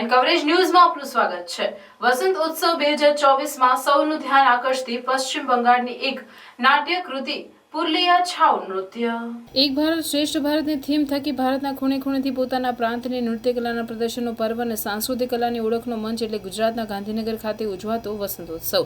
And coverage ન્યૂઝમાં આપનું સ્વાગત છે. વસંત ઉત્સવ બે હજાર ચોવીસમાં સૌનું ધ્યાન આકર્ષતી પશ્ચિમ બંગાળની એક નાટ્ય કૃતિ પુરલિયા છાવ નૃત્ય. એક ભારત શ્રેષ્ઠ ભારતની થીમ થકી ભારતના ખૂણે ખૂણેથી પોતાના પ્રાંતની નૃત્ય કલાના પ્રદર્શનનો પર્વ અને સાંસ્કૃતિક કલાની ઓળખનો મંચ એટલે ગુજરાતના ગાંધીનગર ખાતે ઉજવાતો વસંતોત્સવ.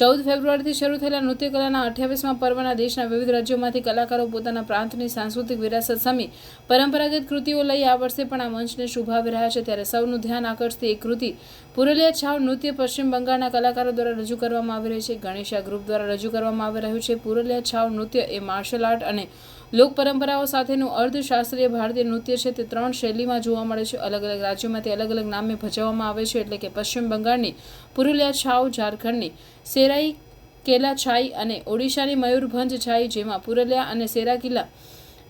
ચૌદ ફેબ્રુઆરીથી શરૂ થયેલા નૃત્ય કલાના અઠ્યાવીસમાં પર્વના દેશના વિવિધ રાજ્યોમાંથી કલાકારો પોતાના પ્રાંતની સાંસ્કૃતિક વિરાસત સામે પરંપરાગત કૃતિઓ લઈ આ વર્ષે પણ આ મંચને શુભાવી રહ્યા છે. ત્યારે સૌનું ધ્યાન આકર્ષતી એક કૃતિ પુરલિયા છાવ નૃત્ય પશ્ચિમ બંગાળના કલાકારો દ્વારા રજૂ કરવામાં આવી રહી છે. ગણેશા ગ્રુપ દ્વારા રજૂ કરવામાં આવી રહ્યું છે. પુરલિયા છાવ નૃત્ય એ માર્શલ આર્ટ અને લોક પરંપરાઓ સાથેનું અર્ધશાસ્ત્રીય ભારતીય નૃત્ય છે તે ત્રણ શૈલીમાં જોવા મળે છે. અલગ અલગ રાજ્યોમાંથી અલગ અલગ નામે ભજવવામાં આવે છે એટલે કે પશ્ચિમ બંગાળની પુરુલિયા છાવ, ઝારખંડની સેરાઈ, કેલા છાઈ અને ઓડિશાની મયુરભંજ છાઈ જેમાં પુરલિયા અને સેરાકીલા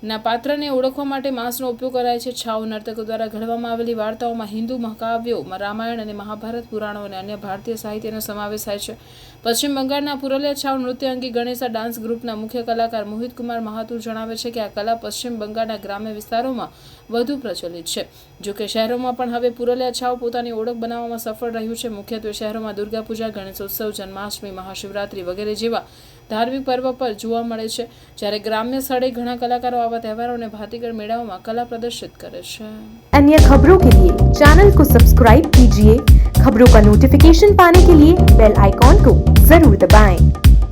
ના પાત્રને ઓળખવા માટે માંસનો ઉપયોગ કરાય છે. છાવ નર્તકો દ્વારા ઘડવામાં આવેલી વાર્તાઓમાં હિન્દુ મહાકાવ્યો રામાયણ અને મહાભારત પુરાણો અને અન્ય ભારતીય સાહિત્યનો સમાવેશ થાય છે. પશ્ચિમ બંગાળના પુરલિયા છાવ નૃત્ય અંગે ગણેશા ડાન્સ ગ્રુપના મુખ્ય કલાકાર મોહિત કુમાર મહાતુર જણાવે છે કે આ કલા પશ્ચિમ બંગાળના ગ્રામ્ય વિસ્તારોમાં વધુ પ્રચલિત છે. જો કે શહેરોમાં પણ હવે પુરલિયા છાવ પોતાની ઓળખ બનાવવામાં સફળ રહ્યું છે. મુખ્યત્વે શહેરોમાં દુર્ગા પૂજા ગણેશોત્સવ જન્માષ્ટમી મહાશિવરાત્રી વગેરે જેવા ધાર્મિક પર્વ પર જોવા મળે છે. જ્યારે ગ્રામ્ય સ્થળે ઘણા કલાકારો આવા તહેવારોને ભાતીગળ મેળાઓમાં કલા પ્રદર્શિત કરે છે अन्य खबरों के लिए चैनल को सब्सक्राइब कीजिए खबरों का नोटिफिकेशन पाने के लिए बेल आइकॉन को जरूर दबाएं।